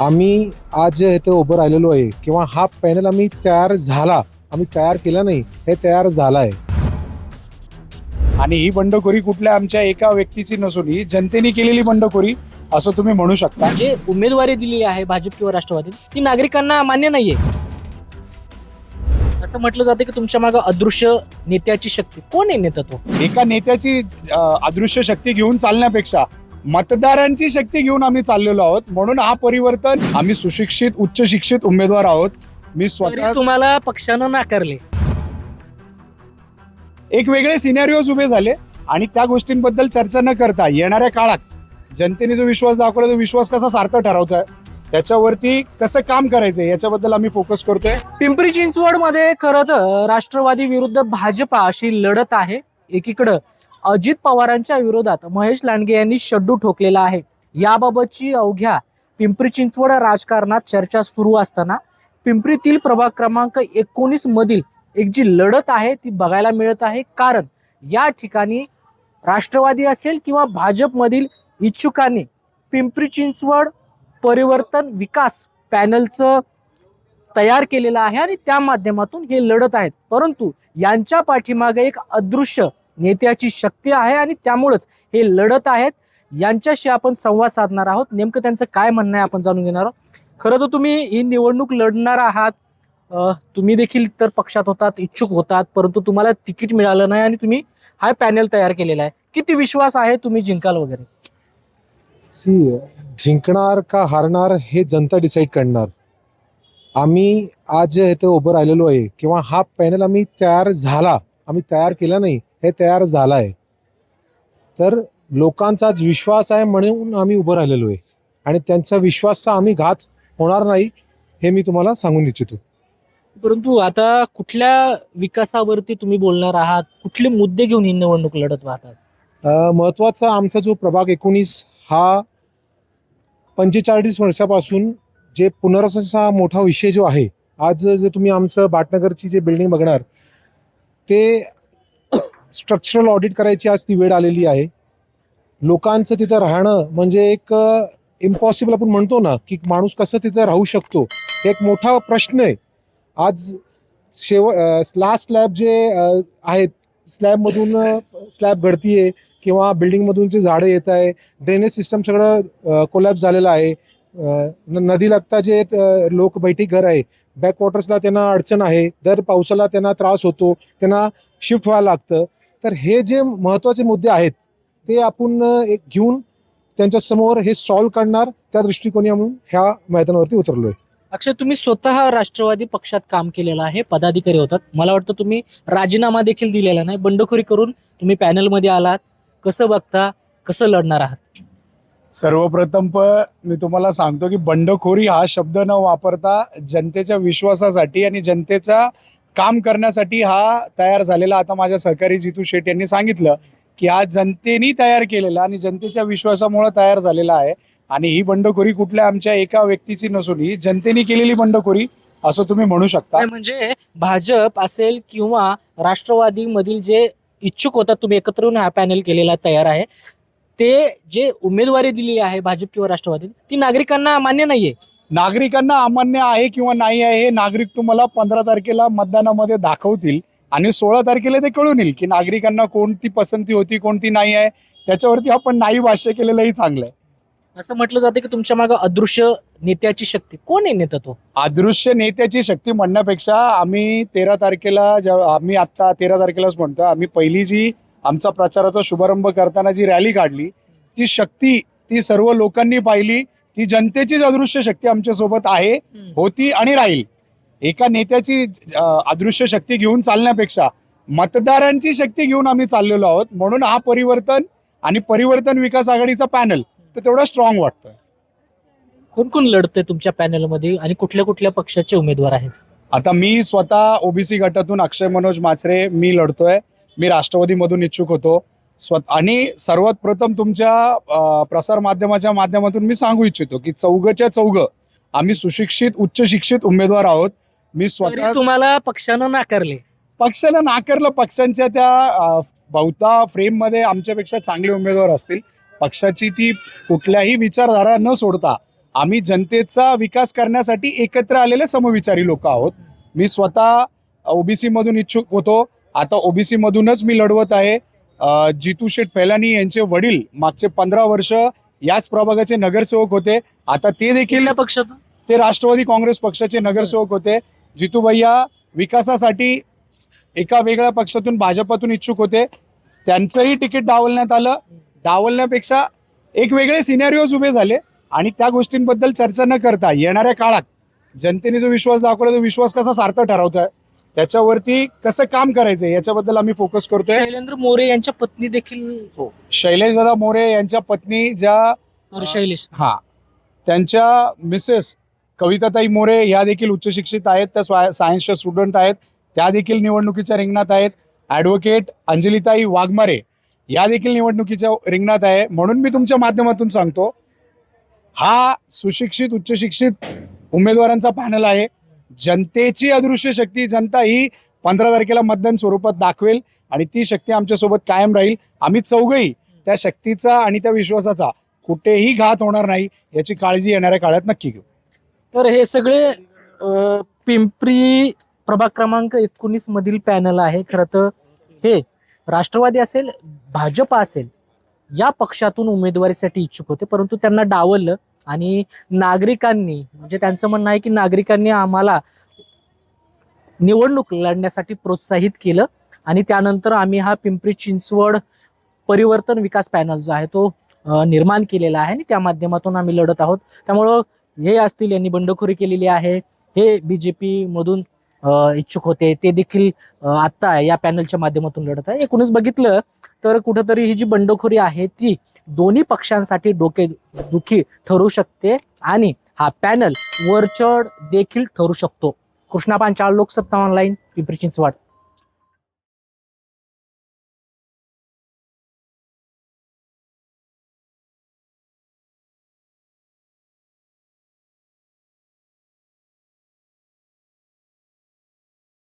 आम्ही आज जे इथे उभं राहिलेलो आहे किंवा हा पॅनल आम्ही तयार झाला आम्ही तयार केला नाही हे तयार झाला आहे आणि ही बंडखोरी कुठल्या आमच्या एका व्यक्तीची नसून ही जनतेने केलेली बंडखोरी असं तुम्ही म्हणू शकता. जे उमेदवारी दिलेली आहे भाजप किंवा राष्ट्रवादी ती नागरिकांना मान्य नाहीये. असं म्हटलं जातं की तुमच्या मागे अदृश्य नेत्याची शक्ती. कोण आहे नेता तो एका नेत्याची अं, अदृश्य शक्ती घेऊन चालण्यापेक्षा मतदारांची शक्ती घेऊन आम्ही चाललेलो आहोत. म्हणून हा परिवर्तन आम्ही सुशिक्षित उच्च शिक्षित उमेदवार आहोत. मी स्वतः तुम्हाला पक्षानं नाकारले. एक वेगळे सिनेरिओज उभे झाले आणि त्या गोष्टींबद्दल चर्चा न करता येणाऱ्या काळात जनतेने जो विश्वास दाखवला तो विश्वास कसा सार्थ ठरवतोय त्याच्यावरती कसं काम करायचंय याच्याबद्दल आम्ही फोकस करतोय. पिंपरी चिंचवडमध्ये खरं तर राष्ट्रवादी विरुद्ध भाजपा अशी लढत आहे. एकीकडं अजित पवारांच्या विरोधात महेश लांडगे यांनी शड्डू ठोकलेला आहे. याबाबतची अवघ्या पिंपरी चिंचवड राजकारणात चर्चा सुरू असताना पिंपरीतील प्रभाग क्रमांक एकोणीस मधील एक जी लढत आहे ती बघायला मिळत आहे. कारण या ठिकाणी राष्ट्रवादी असेल किंवा भाजपमधील इच्छुकांनी पिंपरी चिंचवड परिवर्तन विकास पॅनलचं तयार केलेलं आहे आणि त्या माध्यमातून हे लढत आहेत. परंतु यांच्या पाठीमागे एक अदृश्य नेत्याची शक्ती आहे आणि त्यामुळंच हे लढत आहेत. यांच्याशी आपण संवाद साधणार आहोत. नेमकं त्यांचं काय म्हणणं आहे आपण जाणून घेणार आहोत. खरं तर तुम्ही ही निवडणूक लढणार आहात. तुम्ही देखील तर पक्षात होतात इच्छुक होतात परंतु तुम्हाला तिकीट मिळालं नाही आणि तुम्ही हा पॅनल तयार केलेला आहे. किती विश्वास आहे तुम्ही जिंकाल वगैरे? सी जिंकणार का हारणार हे जनता डिसाईड करणार. आम्ही आज जे इथे उभं राहिलेलो आहे किंवा हा पॅनल आम्ही तयार झाला आम्ही तयार केला नाही हे तयार झाला आहे तर लोकांचा आज विश्वास आहे म्हणून आम्ही उभं राहिलेलो आहे. आणि त्यांचा विश्वासचा आम्ही घात होणार नाही हे मी तुम्हाला सांगून इच्छितो. परंतु आता कुठल्या विकासावरती तुम्ही बोलणार आहात? कुठले मुद्दे घेऊन ही निवडणूक लढत राहतात अ, महत्त्वाचा आमचा जो प्रभाग एकोणीस हा पंचेचाळीस वर्षापासून जे पुनर्वसनाचा मोठा विषय जो आहे आज जे तुम्ही आमचं बाटनगरची जे बिल्डिंग बघणार ते स्ट्रक्चरल ऑडिट करायची आज ती वेळ आलेली आहे. लोकांचं तिथं राहणं म्हणजे एक इम्पॉसिबल आपण म्हणतो ना की माणूस कसं तिथं राहू शकतो हे एक मोठा प्रश्न आहे. आज शेव लास्ट स्लॅब जे आहेत स्लॅबमधून स्लॅब घडतीये किंवा बिल्डिंगमधून जे झाडं येत आहे ड्रेनेज सिस्टम सगळं कोलॅप्स झालेलं आहे. न- नदी लागता जे लोक बैठी घर आहे बॅकवॉटर्सला त्यांना अडचण आहे दर पावसाला त्यांना त्रास होतो त्यांना शिफ्ट व्हायला लागतं. तर हे जे महत्त्वाचे मुद्दे आहेत ते आपण एक घेऊन त्यांच्यासमोर हे सॉल्व करणार त्या दृष्टिकोनी म्हणून ह्या मैदानावरती उतरलो आहे अक्षय तुम्ही स्वतः राष्ट्रवादी पक्षात काम केलेलं आहे पदाधिकारी होतात. मला वाटतं तुम्ही राजीनामा देखील दिलेला नाही बंडखोरी करून तुम्ही पॅनलमध्ये आलात. कसं बघता कसं लढणार आहात? सर्वप्रथम प मी तुम्हाला सांगतो की बंडखोरी हा शब्द न वापरता जनतेच्या विश्वासासाठी आणि जनतेचा काम करण्यासाठी हा तयार झालेला. आता माझ्या सहकारी जितू शेठ यांनी सांगितलं की हा जनतेनी तयार केलेला आणि जनतेच्या विश्वासामुळे तयार झालेला आहे. आणि ही बंडखोरी कुठल्या आमच्या एका व्यक्तीची नसून ही जनतेने केलेली बंडखोरी असं तुम्ही म्हणू शकता. म्हणजे भाजप असेल किंवा राष्ट्रवादी मधील जे इच्छुक होतात तुम्ही एकत्र येऊन हा पॅनल केलेला तयार आहे. ते जे उमेदवारी दिली आहे भाजप किंवा राष्ट्रवादी ती नागरिकांना मान्य नाहीये. नागरिकांना अमान्य आहे किंवा नाही आहे हे नागरिक तुम्हाला पंधरा तारखेला मतदानामध्ये दाखवतील आणि सोळा तारखेला ते कळून येईल की नागरिकांना कोणती पसंती होती कोणती नाही आहे. त्याच्यावरती आपण नाही भाष्य केलेलंही चांगलं आहे असं म्हटलं जातं की तुमच्या मागे अदृश्य नेत्याची शक्ती. कोण आहे नेता तो? अदृश्य नेत्याची शक्ती म्हणण्यापेक्षा आम्ही तेरा तारखेला जेव्हा आम्ही आत्ता तेरा तारखेलाच म्हणतो आम्ही पहिली जी आमचा प्रचाराचा शुभारंभ करताना जी रॅली काढली ती शक्ती ती सर्व लोकांनी पाहिली. ती जनतेचीच अदृश्य शक्ती आमच्यासोबत आहे होती आणि राहील. एका नेत्याची अदृश्य शक्ती घेऊन चालण्यापेक्षा मतदारांची शक्ती घेऊन आम्ही चाललेलो आहोत. म्हणून हा परिवर्तन आणि परिवर्तन विकास आघाडीचा पॅनल तो तेवढा स्ट्रॉंग वाटतोय. कोण कोण लढतंय तुमच्या पॅनलमध्ये आणि कुठल्या कुठल्या पक्षाचे उमेदवार आहेत? आता मी स्वतः ओबीसी गटातून अक्षय मनोज माचरे मी लढतोय. मी राष्ट्रवादीमधून इच्छुक होतो. स्वत आणि सर्वात प्रथम तुमच्या अं, प्रसार माध्यमाच्या माध्यमातून मी सांगू इच्छितो की चौघच्या चौघ आम्ही सुशिक्षित उच्च शिक्षित उमेदवार आहोत. मी स्वतः तुम्हाला पक्षानं नाकारले. पक्षाला नाकारलं. पक्षांच्या त्या बहुता फ्रेममध्ये आमच्यापेक्षा चांगले उमेदवार असतील. पक्षाची ती कुठल्याही विचारधारा न सोडता आम्ही जनतेचा विकास करण्यासाठी एकत्र आलेले समविचारी लोक आहोत. मी स्वतः ओबीसी मधून इच्छुक होतो. आता ओबीसी मधूनच मी लढवत आहे. जितू शेठ फैलानी यांचे वडील मागचे पंधरा वर्ष याच प्रभागाचे नगरसेवक होते. आता ते देखील पक्षात ते राष्ट्रवादी काँग्रेस पक्षाचे नगरसेवक होते. जितू भैया विकासासाठी एका वेगळ्या पक्षातून भाजपातून इच्छुक होते. त्यांचंही तिकीट डावलण्यात आलं. डावलण्यापेक्षा एक वेगळे सिनेरिओज उभे झाले. आणि त्या गोष्टींबद्दल चर्चा न करता येणाऱ्या काळात जनतेने जो विश्वास दाखवला तो विश्वास कसा सार्थ ठरवतोय? त्याच्यावरती कसं काम करायचं याच्याबद्दल आम्ही फोकस करतोय. शैलेंद्र मोरे यांच्या पत्नी देखील शैलेश दादा मोरे यांच्या पत्नी ज्या शैलेश. हा. त्यांच्या मिसेस कविताताई मोरे या देखील उच्च शिक्षित आहेत त्या स्वा- सायन्सच्या स्टुडंट आहेत त्या देखील निवडणुकीच्या रिंगणात आहेत. ॲडव्होकेट अंजलिताई वाघमारे या देखील निवडणुकीच्या रिंगणात आहे. म्हणून मी तुमच्या माध्यमातून सांगतो हा सुशिक्षित उच्च शिक्षित उमेदवारांचा पॅनल आहे. जनतेची अदृश्य शक्ती जनता ही पंधरा तारखेला मतदान स्वरूपात दाखवेल आणि ती शक्ती आमच्यासोबत कायम राहील. आम्ही चौघही त्या शक्तीचा आणि त्या विश्वासाचा कुठेही घात होणार नाही याची काळजी येणाऱ्या काळात नक्की घेऊ. तर हे सगळे पिंपरी प्रभाग क्रमांक एकोणीस मधील पॅनल आहे. खरं तर हे राष्ट्रवादी असेल भाजप असेल या पक्षातून उमेदवारीसाठी इच्छुक होते परंतु त्यांना डावललं. आणि नागरिकांनी म्हणजे त्यांचं म्हणणं आहे की नागरिकांनी आम्हाला निवडणूक लढण्यासाठी प्रोत्साहित केलं आणि त्यानंतर आम्ही हा पिंपरी चिंचवड परिवर्तन विकास पॅनल जो आहे तो निर्माण केलेला आहे आणि त्या माध्यमातून आम्ही लढत आहोत. त्यामुळं हे असतील यांनी बंडखोरी केलेली आहे. हे बी जे पीमधून इच्छुक होते. ते देखील आत्ता या पॅनलच्या माध्यमातून लढत आहे. एकूणच बघितलं तर कुठंतरी ही जी बंडखोरी आहे ती दोन्ही पक्षांसाठी डोके दुखी ठरू शकते आणि हा पॅनल वरचढ देखील ठरू शकतो. कृष्णा पांचाळ लोकसत्ता ऑनलाईन पिंपरी चिंचवाड.